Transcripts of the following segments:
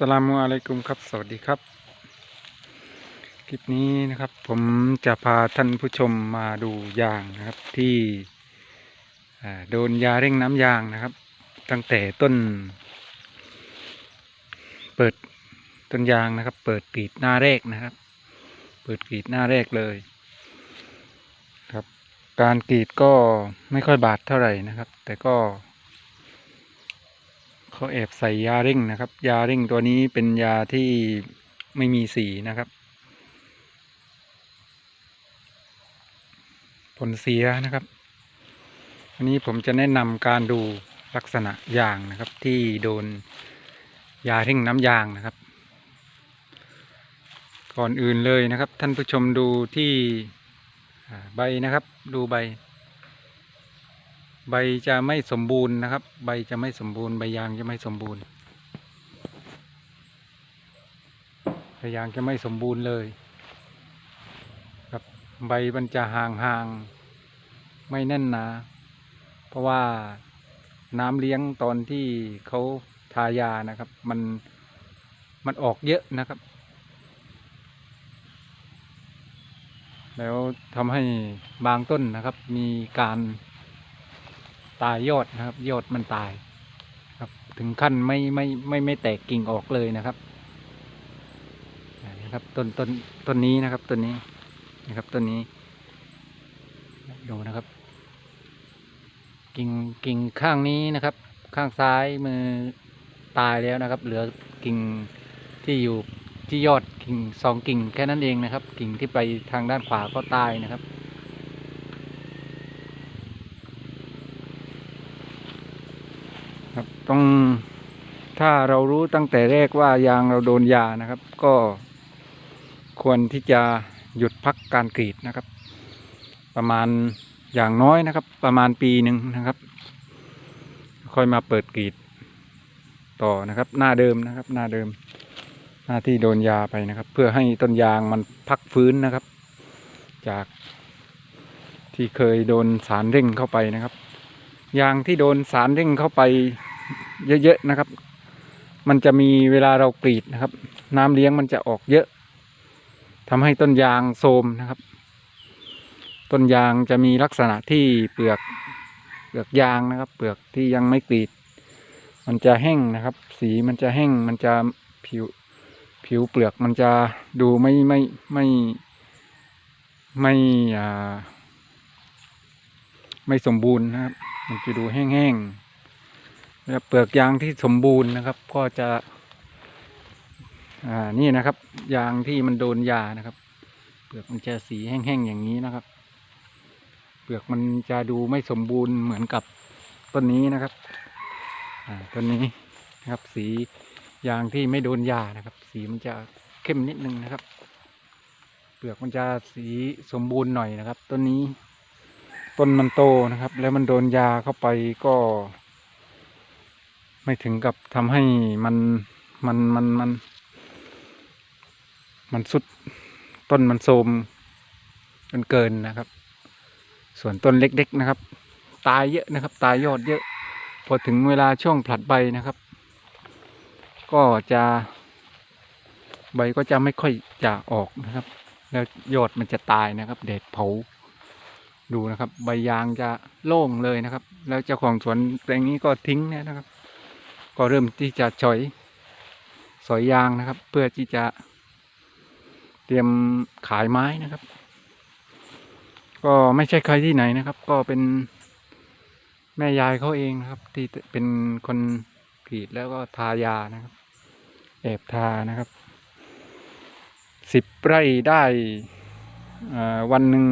สลามุอะลัยกุมครับ สวัสดีครับ คลิปนี้นะครับ ผมจะพาท่านผู้ชมมาดูยางนะครับที่โดนยาเร่งน้ำยางนะครับ ตั้งแต่ต้น เปิดต้นยางนะครับ เปิดกรีดหน้าแรกนะครับ เปิดกรีดหน้าแรกเลย ครับ การกรีดก็ไม่ค่อยบาดเท่าไหร่นะครับ แต่ก็ เขาแอบใส่ยาเร่งนะครับ ยาเร่งตัวนี้เป็นยาที่ไม่มีสีนะครับ ผลเสียนะครับอันนี้ผมจะแนะนำการดูลักษณะยางนะครับ ที่โดนยาเร่งน้ำยางนะครับ ก่อนอื่นเลยนะครับ ท่านผู้ชมดูที่ใบนะครับ ดูใบ ใบจะไม่สมบูรณ์นะครับ ใบจะไม่สมบูรณ์ใบยางจะไม่สมบูรณ์ใบยางจะไม่สมบูรณ์เลย ครับใบมันจะห่างๆไม่แน่นหนา เพราะว่าน้ำเลี้ยงตอนที่เขาทายานะครับ มันมันออกเยอะนะครับ แล้วทำให้บางต้นนะครับมีการ ตายยอดนะครับ ยอดมันตาย ครับ ถึงขั้นไม่ไม่ไม่ไม่แตกกิ่งออกเลยนะครับอ่านะครับต้นต้นต้นนี้นะครับต้นนี้นะครับต้นนี้ ดูนะครับ กิ่งกิ่งข้างนี้นะครับ ข้างซ้ายมือตายแล้วนะครับ เหลือกิ่งที่อยู่ที่ยอดกิ่งสองกิ่งแค่นั้นเองนะครับ กิ่งที่ไปทางด้านขวาก็ตายนะครับ ครับต้องถ้าเรารู้ตั้งแต่แรกว่ายางเราโดนยานะครับ ก็ควรที่จะหยุดพักการกรีดนะครับ ประมาณอย่างน้อยนะครับ ประมาณปีหนึ่งนะครับ ค่อยมาเปิดกรีดต่อนะครับ หน้าเดิมนะครับ หน้าเดิม หน้าที่โดนยาไปนะครับ เพื่อให้ต้นยางมันพักฟื้นนะครับ จากที่เคยโดนสารเร่งเข้าไปนะครับ ยางที่โดนสารเร่งเข้าไป เยอะๆนะครับ มันจะมีเวลาเรากรีดนะครับ น้ำเลี้ยงมันจะออกเยอะทำให้ต้นยางโทรมนะครับ ต้นยางจะมีลักษณะที่เปลือกเปลือกยางนะครับ เปลือกที่ยังไม่กรีด มันจะแห้งนะครับ สีมันจะแห้งมันจะผิวผิวเปลือกมันจะดูไม่ไม่ไม่ไม่อ่าไม่สมบูรณ์นะครับ มันจะดูแห้งๆ เปลือกยางที่สมบูรณ์นะครับ ก็จะอ่านี่นะครับ ยางที่มันโดนยานะครับ เปลือกมันจะสีแห้งๆอย่างนี้นะครับ เปลือกมันจะดูไม่สมบูรณ์เหมือนกับต้นนี้นะครับอ่าต้นนี้นะครับ สียางที่ไม่โดนยานะครับ สีมันจะเข้มนิดนึงนะครับ เปลือกมันจะสีสมบูรณ์หน่อยนะครับต้นนี้ต้นมันโตนะครับ แล้วมันโดนยาเข้าไปก็ ไม่ถึงกับทำให้มันมันมันมัน มันสุดต้นมันโทรมจนเกินนะครับ ส่วนต้นเล็กๆนะครับ ตายเยอะนะครับ ตายยอดเยอะ พอถึงเวลาช่วงผลัดใบนะครับ ก็จะใบก็จะไม่ค่อยจะออกนะครับ แล้วยอดมันจะตายนะครับแดดเผาดูนะครับ ใบยางจะโล่งเลยนะครับ แล้วเจ้าของสวนแปลงนี้ก็ทิ้งเนี่ยนะครับ ก็เริ่มที่จะฉอยสอยยางนะครับ เพื่อที่จะเตรียมขายไม้นะครับ ก็ไม่ใช่ใครที่ไหนนะครับ ก็เป็นแม่ยายเขาเองนะครับ ที่เป็นคนกรีดแล้วก็ทายานะครับ แอบทานะครับสิบไร่ได้วันหนึ่ง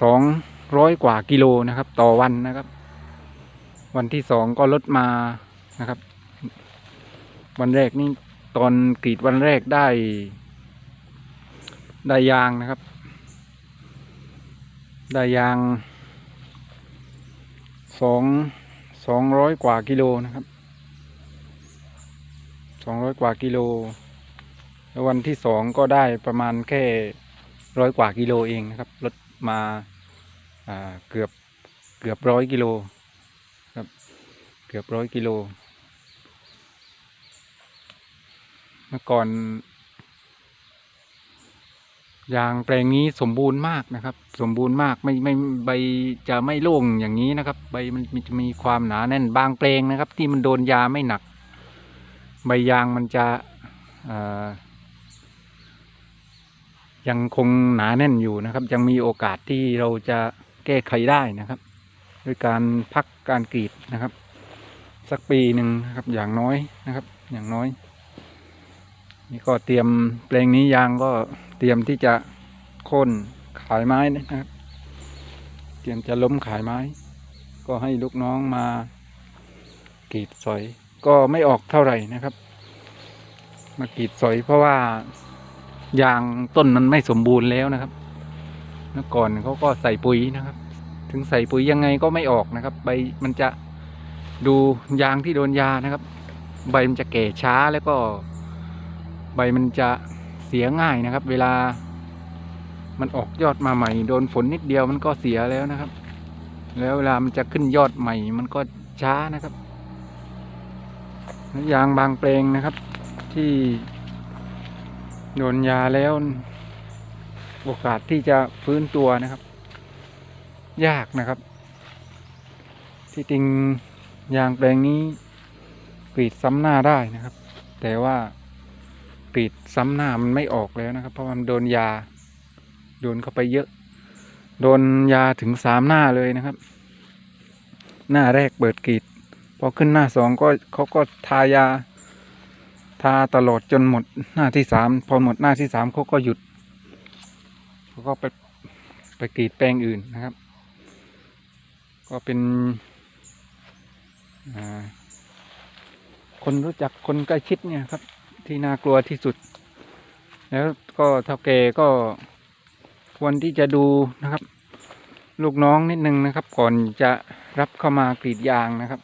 สองร้อยกว่ากิโลนะครับ ต่อวันนะครับ วันที่สองก็ลดมานะครับ วันแรกนี่ตอนกรีดวันแรกได้ ได้ยางนะครับ ได้ยางสองสองร้อยกว่ากิโลนะครับสองร้อยกว่ากิโลแล้ววันที่สองก็ได้ประมาณแค่ร้อยกว่ากิโลเองนะครับลดมาเกือบเกือบร้อยกิโล เกือบร้อยกิโล เมื่อก่อน ยางแปลงนี้สมบูรณ์มากนะครับ สมบูรณ์มากไม่ไม่ใบจะไม่โล่งอย่างนี้นะครับ ใบมันจะมีความหนาแน่นบางแปลงนะครับ ที่มันโดนยาไม่หนัก ใบยางมันจะยังคงหนาแน่นอยู่นะครับ ยังมีโอกาสที่เราจะแก้ไขได้นะครับ ด้วยการพักการกรีดนะครับ สักปีหนึ่งนะครับอย่างน้อยนะครับ อย่างน้อย นี่ก็เตรียมแปลงนี้ยางก็เตรียมที่จะโค่นขายไม้นะครับ เตรียมจะล้มขายไม้ ก็ให้ลูกน้องมากรีดสอย ก็ไม่ออกเท่าไหร่นะครับ มากรีดสอยเพราะว่ายางต้นมันไม่สมบูรณ์แล้วนะครับเมื่อก่อนเขาก็ใส่ปุ๋ยนะครับ ถึงใส่ปุ๋ยยังไงก็ไม่ออกนะครับ ใบมันจะ ดูยางที่โดนยานะครับ ใบมันจะแก่ช้าแล้วก็ ใบมันจะเสียง่ายนะครับ เวลา มันออกยอดมาใหม่ โดนฝนนิดเดียวมันก็เสียแล้วนะครับ แล้วเวลามันจะขึ้นยอดใหม่ มันก็ช้านะครับยางบางแปลงนะครับ ที่โดนยาแล้ว โอกาสที่จะฟื้นตัวนะครับ ยากนะครับ ที่จริง ยางแปลงนี้กรีดซ้ำหน้าได้นะครับ แต่ว่ากรีดซ้ำหน้ามันไม่ออกแล้วนะครับ เพราะมันโดนยา โดนเข้าไปเยอะ โดนยาถึงสามหน้าเลยนะครับ หน้าแรกเปิดกรีดพอขึ้นหน้าสองก็เขาก็ทายา ทาตลอดจนหมดหน้าที่สามพอหมดหน้าที่สามเขาก็หยุดเขาก็ไปไปกรีดแปลงอื่นนะครับ ก็เป็น คนรู้จักคนใกล้ชิดเนี่ยครับ ที่น่ากลัวที่สุด แล้วก็เท่าแก่ก็ควรที่จะดูนะครับ ลูกน้องนิดนึงนะครับ ก่อนจะรับเข้ามากรีดยางนะครับ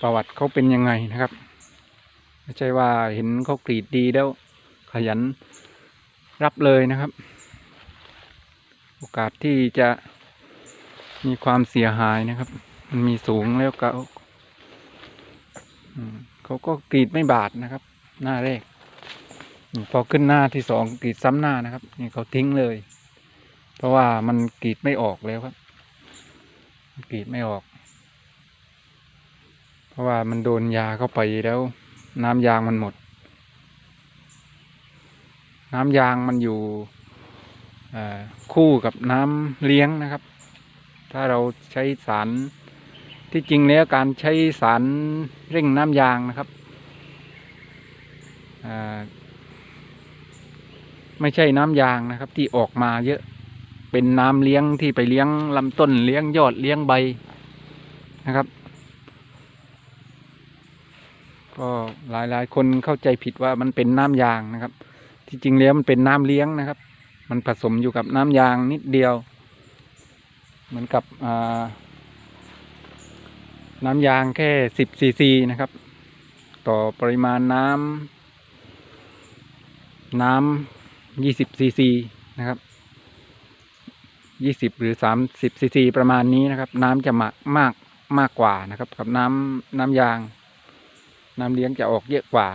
ประวัติเขาเป็นยังไงนะครับไม่ใช่ว่าเห็นเขากรีดดีแล้ว ขยันรับเลยนะครับ โอกาสที่จะมีความเสียหายนะครับ มีสูงแล้วก็เขาก็กรีดไม่บาดนะครับ หน้าแรก พอขึ้นหน้าที่สองกรีดซ้ำหน้านะครับ นี่เขาทิ้งเลย เพราะว่ามันกรีดไม่ออกแล้วครับกรีดไม่ออก เพราะว่ามันโดนยาเข้าไปแล้ว น้ำยางมันหมด น้ำยางมันอยู่คู่กับน้ำเลี้ยงนะครับ ถ้าเราใช้สาร ที่จริงแล้วการใช้สารเร่งน้ำยางนะครับไม่ใช่น้ำยางนะครับ ที่ออกมาเยอะเป็นน้ำเลี้ยงที่ไปเลี้ยงลำต้นเลี้ยงยอดเลี้ยงใบนะครับ ก็หลายหลายคนเข้าใจผิดว่ามันเป็นน้ำยางนะครับ ที่จริงแล้วมันเป็นน้ำเลี้ยงนะครับ มันผสมอยู่กับน้ำยางนิดเดียว เหมือนกับอ่า น้ำยางแค่สิบซีซีนะครับ ต่อปริมาณน้ำน้ำยี่สิบซีซีนะครับยี่สิบหรือสามสิบซีซีประมาณนี้นะครับ น้ำจะมากมากมากกว่านะครับ กับน้ำน้ำยาง น้ำเลี้ยงจะออกเยอะกว่า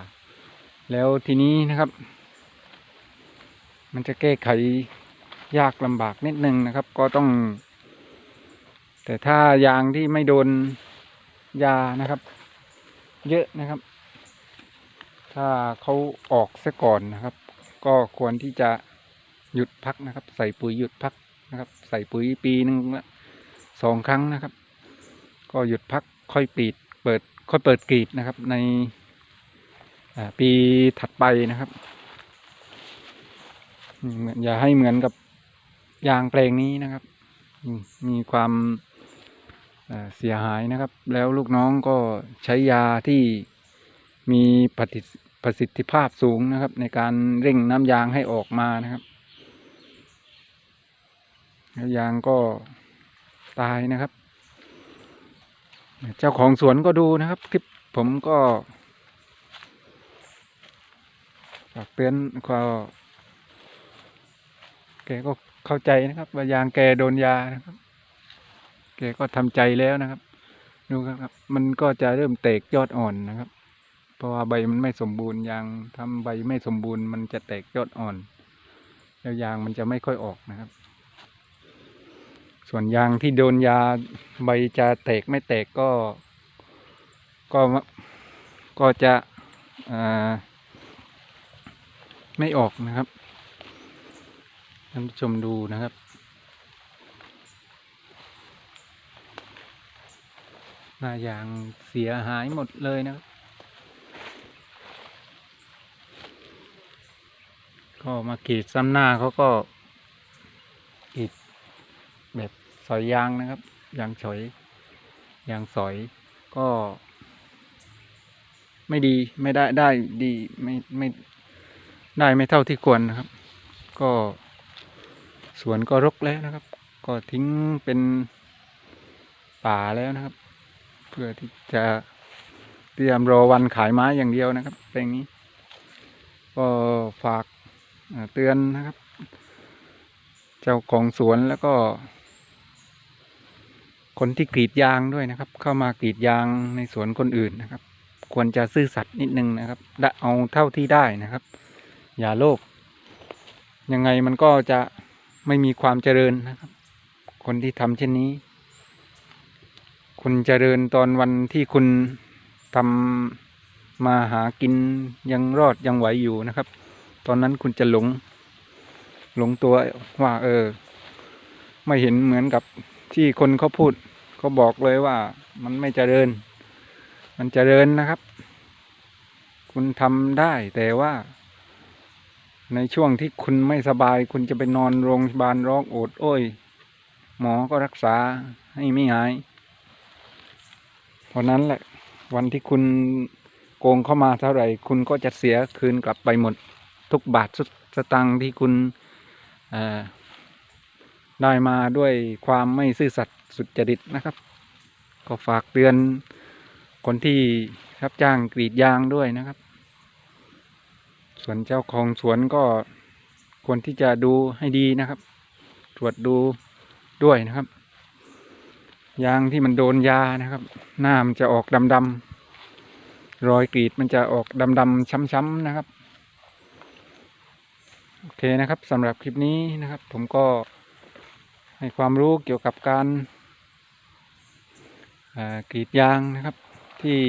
แล้วทีนี้นะครับ มันจะแก้ไขยากลำบากนิดนึงนะครับ ก็ต้อง แต่ถ้ายางที่ไม่โดน ยานะครับ เยอะนะครับ ถ้าเขาออกซะก่อนนะครับ ก็ควรที่จะหยุดพักนะครับ ใส่ปุ๋ยหยุดพักนะครับ ใส่ปุ๋ยปีหนึ่งละสองครั้งนะครับ ก็หยุดพักค่อยปีดเปิดค่อยเปิดกรีดนะครับ ในปีถัดไปนะครับอืมอย่าให้เหมือนกับยางแปลงนี้นะครับ มีความ เสียหายนะครับ แล้วลูกน้องก็ใช้ยาที่มีปฏิประสิทธิภาพสูงนะครับ ในการเร่งน้ำยางให้ออกมานะครับแล้วยางก็ตายนะครับ เจ้าของสวนก็ดูนะครับ คลิปผมก็ฝากเตือนก็แกก็เข้าใจนะครับ ว่ายางแกโดนยานะครับ แกก็ทำใจแล้วนะครับ ดูครับ มันก็จะเริ่มเตกยอดอ่อนนะครับ เพราะว่าใบมันไม่สมบูรณ์ยางทำใบไม่สมบูรณ์ มันจะแตกยอดอ่อน แล้วยางมันจะไม่ค่อยออกนะครับ ส่วนยางที่โดนยาใบจะแตกไม่แตกก็ ก็ก็จะไม่ออกนะครับท่านผู้ชมดูนะครับ หน้ายางเสียหายหมดเลยนะครับ ก็มากรีดซ้ำหน้าเขาก็กรีดแบบสอยยางนะครับ ยางฉอย ยางสอยก็ ไม่ดีไม่ได้ได้ดีไม่ไม่ได้ไม่เท่าที่ควรนะครับ ก็สวนก็รกแล้วนะครับ ก็ทิ้งเป็นป่าแล้วนะครับ เพื่อที่จะเตรียมรอวันขายไม้อย่างเดียวนะครับแปลงนี้ ก็ฝากเตือนนะครับ เจ้าของสวนแล้วก็ คนที่กรีดยางด้วยนะครับ เข้ามากรีดยางในสวนคนอื่นนะครับ ควรจะซื่อสัตย์นิดนึงนะครับเอาเท่าที่ได้นะครับ อย่าโลภยังไงมันก็จะไม่มีความเจริญนะครับ คนที่ทำเช่นนี้ คุณเจริญตอนวันที่คุณทำมาหากินยังรอดยังไหวอยู่นะครับ ตอนนั้นคุณจะหลง หลงตัวว่า เออ ไม่เห็นเหมือนกับที่คนเขาพูดเขาบอกเลยว่า มันไม่เจริญ มันเจริญนะครับ คุณทำได้แต่ว่า ในช่วงที่คุณไม่สบาย คุณจะไปนอนโรงพยาบาลร้องโอดโอ้ย หมอก็รักษาให้ไม่หาย เพราะนั้นแหละ วันที่คุณโกงเข้ามาเท่าไหร่ คุณก็จะเสียคืนกลับไปหมดทุกบาททุกสตังค์ที่คุณได้มาด้วยความไม่ซื่อสัตย์สุจริตนะครับ ก็ฝากเตือนคนที่รับจ้างกรีดยางด้วยนะครับ ส่วนเจ้าของสวนก็ควรที่จะดูให้ดีนะครับ ตรวจดูด้วยนะครับ ยางที่มันโดนยานะครับ หน้ามันจะออกดำๆรอยกรีดมันจะออกดำๆช้ำๆนะครับ โอเคนะครับสำหรับคลิปนี้นะครับ ผมก็ให้ความรู้เกี่ยวกับการกรีดยางนะครับที่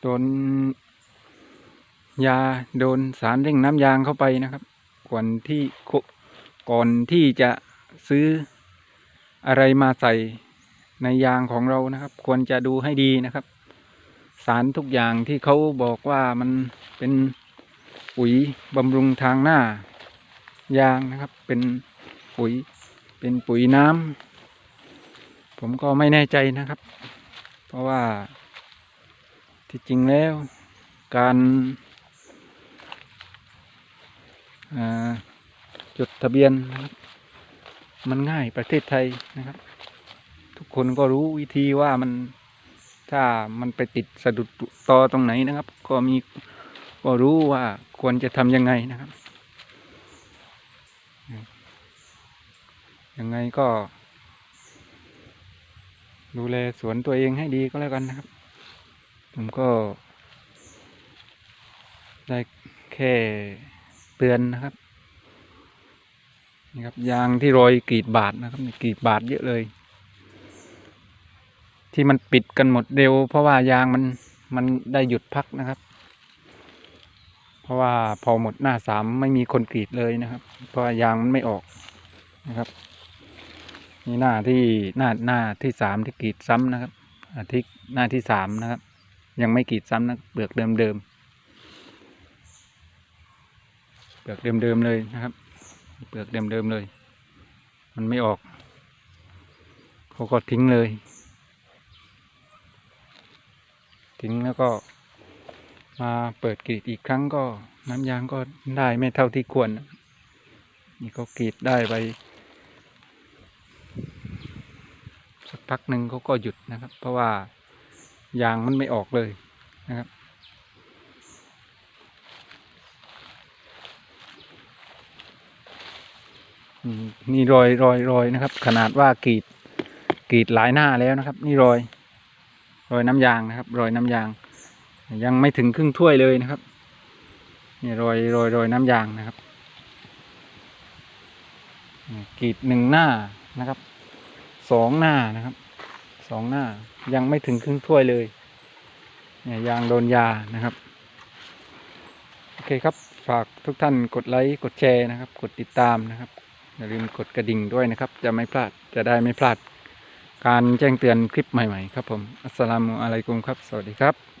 โดนยาโดนสารเร่งน้ำยางเข้าไปนะครับ ก่อนที่ก่อนที่จะซื้อ อะไรมาใส่ในยางของเรานะครับ ควรจะดูให้ดีนะครับ สารทุกอย่างที่เขาบอกว่ามันเป็นปุ๋ยบำรุงทางหน้ายางนะครับ เป็นปุ๋ยเป็นปุ๋ยน้ำผมก็ไม่แน่ใจนะครับ เพราะว่าที่จริงแล้วการจดทะเบียนนะครับ มันง่ายประเทศไทยนะครับ ทุกคนก็รู้วิธีว่ามันถ้ามันไปติดสะดุดตอตรงไหนนะครับ ก็มีก็รู้ว่าควรจะทำยังไงนะครับ ยังไงก็ ดูแลสวนตัวเองให้ดีก็แล้วกันนะครับ ผมก็ ได้แค่เตือนนะครับ นี่ครับยางที่รอยกรีดบาดนะครับมีกรีดบาดเยอะเลย ที่มันปิดกันหมดเร็ว เพราะว่ายางมันมันได้หยุดพักนะครับ เพราะว่าพอหมดหน้าสามไม่มีคนกรีดเลยนะครับ เพราะายางมันไม่ออกนะครับนี่หน้าที่หน้าหน้าที่สามที่กรีดซ้ำนะครับ อาทิตย์หน้าที่สามนะครับ ยังไม่กรีดซ้ำนะเปลือกเดิมเดิมๆเปลือกเดิมเดิมๆเลยนะครับ เปลือกเดิมๆเลย มันไม่ออก เขาก็ทิ้งเลย ทิ้งแล้วก็ มาเปิดกรีดอีกครั้งก็น้ำยางก็ได้ไม่เท่าที่ควรนะนี่ก็กรีดได้ไป สักพักหนึ่งเขาก็หยุดนะครับ เพราะว่ายางมันไม่ออกเลยนะครับ อืม นี่รอยรอยรอยนะครับ ขนาดว่ากรีดกรีดหลายหน้าแล้วนะครับ นี่รอย รอยน้ำยางนะครับ รอยน้ำยาง ยังไม่ถึงครึ่งถ้วยเลยนะครับนี่รอยรอยรอยน้ำยางนะครับกรีดหนึ่งหน้านะครับสองหน้านะครับสองหน้ายังไม่ถึงครึ่งถ้วยเลยเนี่ยยางโดนยานะครับโอเคครับฝากทุกท่านกดไลค์กดแชร์นะครับ กดติดตามนะครับ อย่าลืมกดกระดิ่งด้วยนะครับ จะไม่พลาดจะได้ไม่พลาด การแจ้งเตือนคลิปใหม่ๆ ครับผมอัสสลามุอะลัยกุมครับ สวัสดีครับ